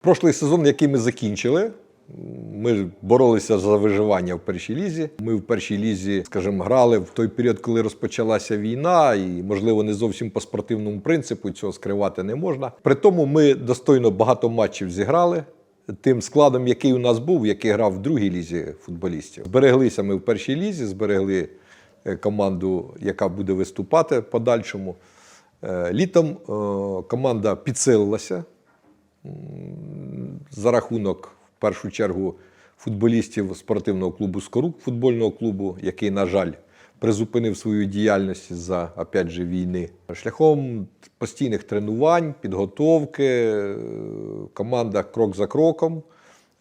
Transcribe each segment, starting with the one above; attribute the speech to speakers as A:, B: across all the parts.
A: Прошлий сезон, який ми закінчили, ми боролися за виживання в першій лізі. Ми в першій лізі, скажімо, грали в той період, коли розпочалася війна, і, можливо, не зовсім по спортивному принципу цього скривати не можна. При тому ми достойно багато матчів зіграли. Тим складом, який у нас був, який грав в другій лізі футболістів. Збереглися ми в першій лізі, зберегли е, команду, яка буде виступати подальшому. Е, Літом е, команда підсилилася за рахунок, в першу чергу, футболістів спортивного клубу Скорук, футбольного клубу, який, на жаль, призупинив свою діяльність за опять же, війни. Шляхом постійних тренувань, підготовки, е, команда крок за кроком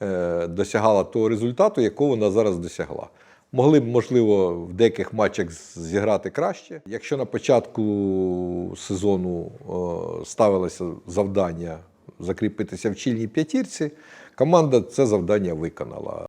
A: е, досягала того результату, якого вона зараз досягла. Могли б, можливо, в деяких матчах зіграти краще. Якщо на початку сезону е, ставилося завдання закріпитися в чільній п'ятірці, команда це завдання виконала.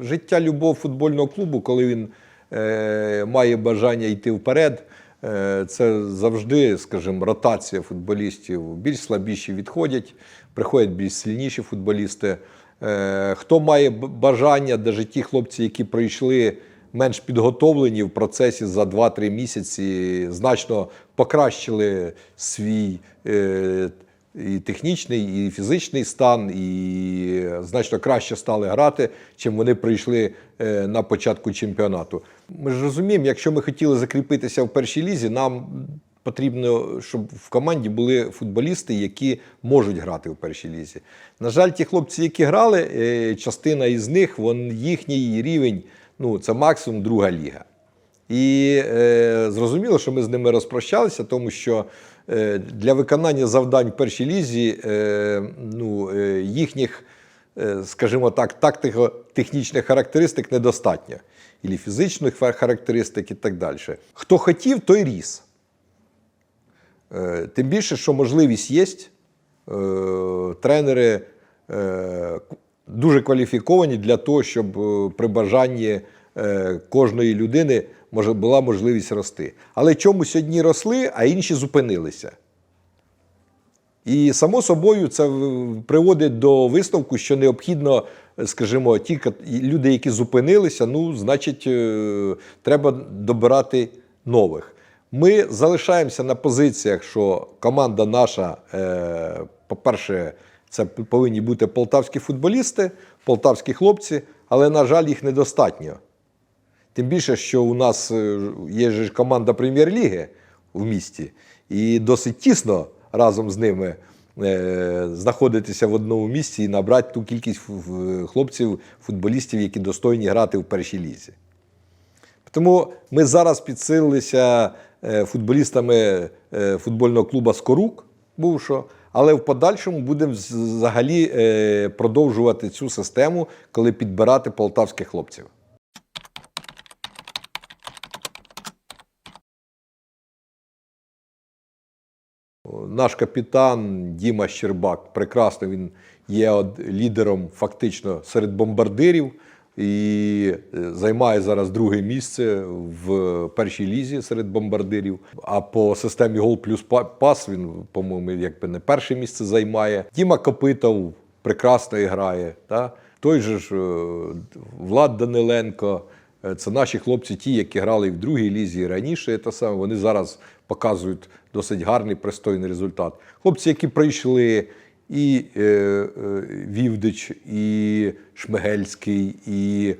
A: Життя любого футбольного клубу, коли він е, має бажання йти вперед, е, це завжди, скажімо, ротація футболістів. Більш слабіші відходять, приходять більш сильніші футболісти. Е, хто має бажання, де ті хлопці, які пройшли менш підготовлені в процесі за 2-3 місяці, значно покращили свій. Е, і технічний, і фізичний стан, і значно краще стали грати, чим вони прийшли е, на початку чемпіонату. Ми ж розуміємо, якщо ми хотіли закріпитися в першій лізі, нам потрібно, щоб в команді були футболісти, які можуть грати в першій лізі. На жаль, ті хлопці, які грали, е, частина із них, вон, їхній рівень ну, це максимум друга ліга. І е, зрозуміло, що ми з ними розпрощалися, тому що е, для виконання завдань в першій лізі е, ну, е, їхніх, е, скажімо так, тактико-технічних характеристик недостатньо. І фізичних характеристик і так далі. Хто хотів, той ріс. Е, Тим більше, що можливість є. Е, Тренери е, дуже кваліфіковані для того, щоб е, при бажанні е, кожної людини була можливість рости. Але чомусь одні росли, а інші зупинилися. І само собою це приводить до висновку, що необхідно, скажімо, ті люди, які зупинилися, ну, значить, е, треба добирати нових. Ми залишаємося на позиціях, що команда наша, по-перше, це повинні бути полтавські футболісти, полтавські хлопці, але, на жаль, їх недостатньо. Тим більше, що у нас е, є ж команда прем'єр-ліги в місті, і досить тісно разом з ними е, знаходитися в одному місці і набрати ту кількість хлопців, футболістів, які достойні грати в першій лізі. Тому ми зараз підсилилися е, футболістами футбольного клубу Скорук, бувшого, але в подальшому будемо взагалі е, продовжувати цю систему, коли підбирати полтавських хлопців. Наш капітан Діма Щербак прекрасно він є лідером фактично серед бомбардирів і е, займає зараз друге місце в першій лізі серед бомбардирів. А по системі гол плюс пас він, по-моєму, якби не перше місце займає. Діма Копитов прекрасно грає. Та? Той же ж е, Влад Даниленко. Е, Це наші хлопці, ті, які грали в другій лізі раніше. Те саме, вони зараз показують досить гарний, пристойний результат. Хлопці, які прийшли, і е, е, Вівдич, і Шмигельський, і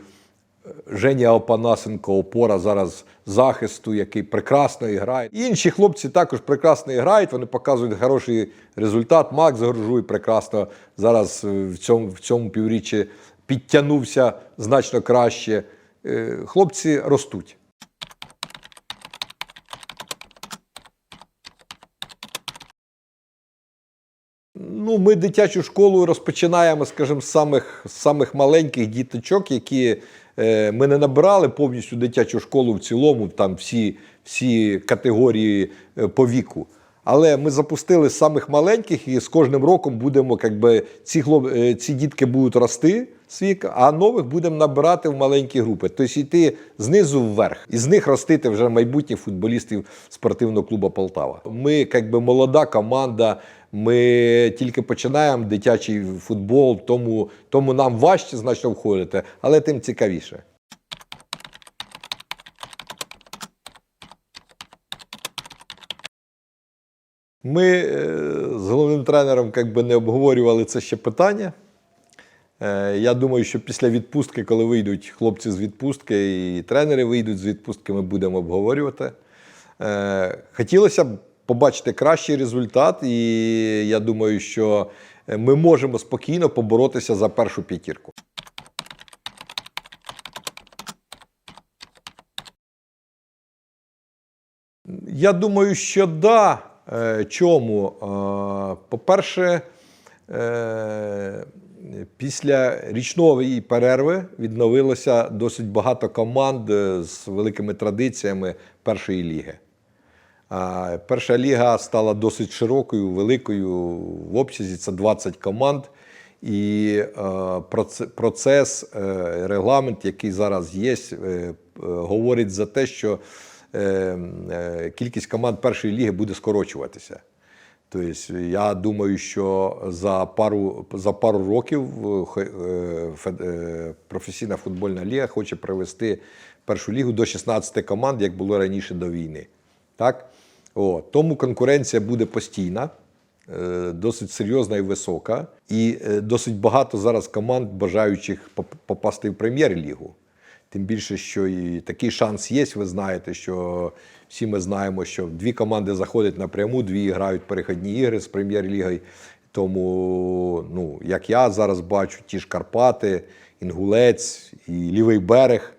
A: е, Женя Опанасенко, опора зараз захисту, який прекрасно грає. Інші хлопці також прекрасно грають, вони показують хороший результат. Макс Горжуй прекрасно зараз е, в цьому, в цьому півріччі підтягнувся значно краще. Е, Хлопці ростуть. Ну, ми дитячу школу розпочинаємо, скажімо, з самих, самих маленьких діточок, які е, ми не набирали повністю дитячу школу в цілому, там всі, всі категорії е, по віку. Але ми запустили з самих маленьких, і з кожним роком будемо, якби, ці, хлоп... е, ці дітки будуть рости з віку, а нових будемо набирати в маленькі групи. Тобто йти знизу вверх, і з них ростити вже майбутніх футболістів спортивного клубу Полтава. Ми, якби, молода команда. Ми тільки починаємо дитячий футбол, тому, тому нам важче значно входити, але тим цікавіше. Ми е, з головним тренером як би, не обговорювали це ще питання. Е, Я думаю, що після відпустки, коли вийдуть хлопці з відпустки і тренери вийдуть з відпустки, ми будемо обговорювати. Е, Хотілося б побачити кращий результат, і я думаю, що ми можемо спокійно поборотися за першу п'ятірку. Я думаю, що да. Е, Чому? Е, По-перше, е, після річної перерви відновилося досить багато команд е, з великими традиціями першої ліги. Перша ліга стала досить широкою, великою в обсязі це 20 команд. І е, процес, е, регламент, який зараз є, е, говорить за те, що кількість команд першої ліги буде скорочуватися. Тобто, я думаю, що за пару, за пару років професійна футбольна ліга хоче привести першу лігу до 16 команд, як було раніше до війни. Так? О, тому конкуренція буде постійна, е, досить серйозна і висока. І е, досить багато зараз команд, бажаючих попасти в прем'єр-лігу. Тим більше, що і такий шанс є. Ви знаєте, що всі ми знаємо, що дві команди заходять напряму, дві грають перехідні ігри з прем'єр-лігою. Тому, ну, як я зараз бачу, ті ж Карпати, Інгулець і Лівий берег,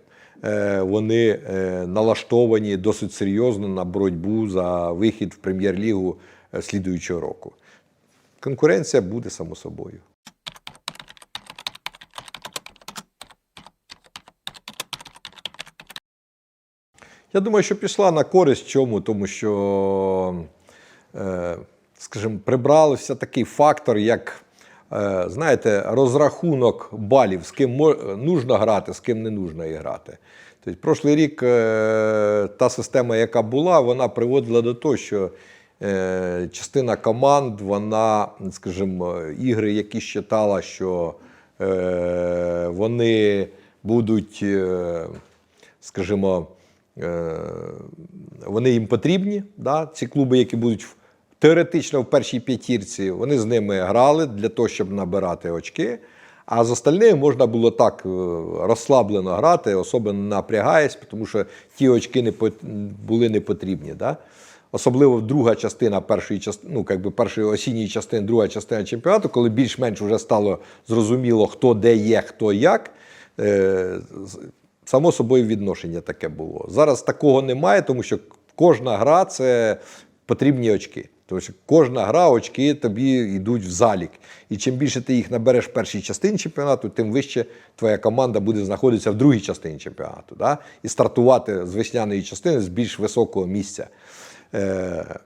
A: вони е, налаштовані досить серйозно на боротьбу за вихід в прем'єр-лігу е, слідуючого року. Конкуренція буде само собою. Я думаю, що пішла на користь чому, тому що, е, скажімо, прибрався такий фактор, як, е, знаєте, розрахунок балів, з ким нужно грати, з ким не нужно і грати. Тобто, прошлий рік е, та система, яка була, вона приводила до того, що е, частина команд, вона, скажімо, ігри, які считала, що е, вони будуть, е, скажімо, Е, вони їм потрібні, да? ці клуби, які будуть теоретично в першій п'ятірці, вони з ними грали для того, щоб набирати очки. А з остальними можна було так е, розслаблено грати, особливо напрягаясь, тому що ті очки не були не потрібні. Да? Особливо друга частина першої частини, ну, якби першої осінньої частини, друга частина чемпіонату, коли більш-менш вже стало зрозуміло, хто де є, хто як. Е, Само собою відношення таке було. Зараз такого немає, тому що кожна гра це потрібні очки. Тому що кожна гра, очки тобі йдуть в залік. І чим більше ти їх набереш в першій частині чемпіонату, тим вище твоя команда буде знаходитися в другій частині чемпіонату. Да? І стартувати з весняної частини з більш високого місця. Е,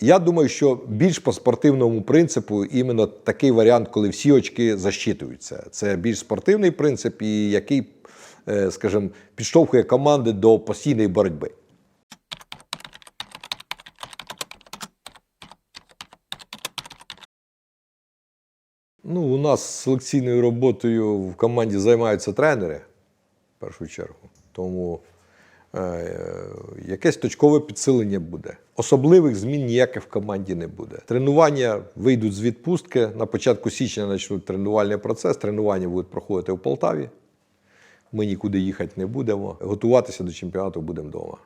A: я думаю, що більш по спортивному принципу іменно такий варіант, коли всі очки защитуються. Це більш спортивний принцип, і який, е, скажімо, підштовхує команди до постійної боротьби. Ну, у нас селекційною роботою в команді займаються тренери в першу чергу. Тому е, якесь точкове підсилення буде. Особливих змін ніяких в команді не буде. Тренування вийдуть з відпустки. На початку січня почнуть тренувальний процес. Тренування будуть проходити в Полтаві. Ми нікуди їхати не будемо. Готуватися до чемпіонату будемо вдома.